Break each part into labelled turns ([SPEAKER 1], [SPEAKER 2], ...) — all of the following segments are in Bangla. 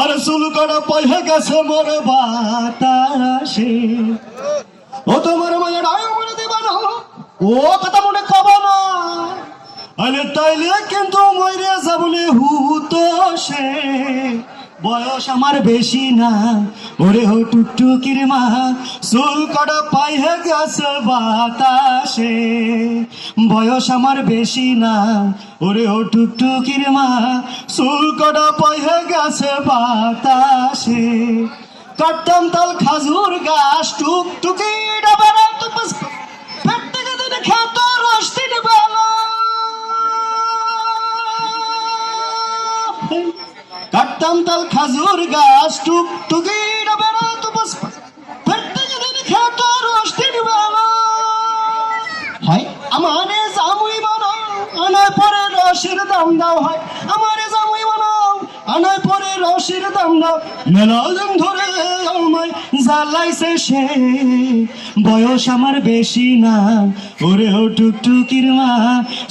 [SPEAKER 1] আর চুল করা পয়সা গেছে মোর বাতাসে ও তোমার মায়ের আয় মনে দিবা না ও কথা মনে কব না। আরে তাইলে কিন্তু মরে যাবলে হুতো সে বয়স আমার বেশি না, ওরে হো টুকটুকির মা, চুল কটা পাইহে গেছে বাতাসে। বয়স আমার বেশি না, ওরে হো টুকটুকির মা, চুল কটা গেছে বাতাসে। কাটতাম তাল খাজুর গাছ ডাবেরা দিনে খেত রস্তি বেলা। কাটতাম তাল খাজুর গাছ ডাবেরা পেট থেকে দিনে খেত রস্তি বেলা। হয়, আমারে জামুই বানাও, আনার পরে রসের দাম দাও হয়। আমারে জামুই রসের দাম দাও মেলা দিন ধরে আমায় জ্বালাইছে সে। বয়স আমার বেশি না ওরে ও টুকটুকির মা।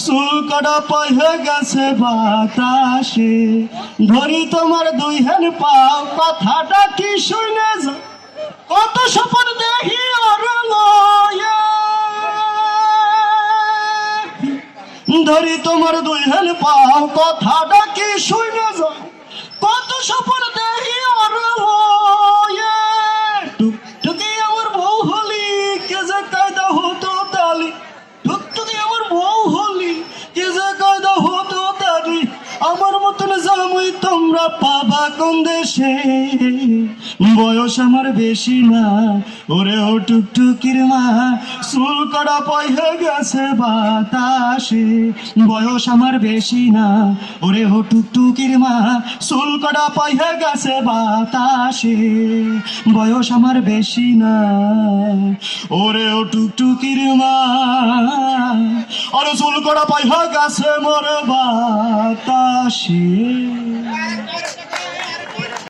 [SPEAKER 1] চুল কাটা পয়সা গেছে বাতাসে। ধরি তোমার দুই হেন পাও, কথাটা কি শুনে যা? কত সপন দেখি ওর ধরি তোমার দুই হেল পাও, কথাটা কি শুনে যাও to তোমরা পাবা কোন দেশে? বয়স আমার বেশি না। ওরে ও টুকটুকির মা, চুল করা পয়সা গেছে বাতাসে। বয়স আমার বেশি না। ওরে ও টুকটুকির মা, চুল করা পয়সা গেছে বাতাসে। বয়স আমার বেশি না। ওরে ও টুকটুকির মা, আরে চুল করা পয়সা গেছে মোর বাতাসে।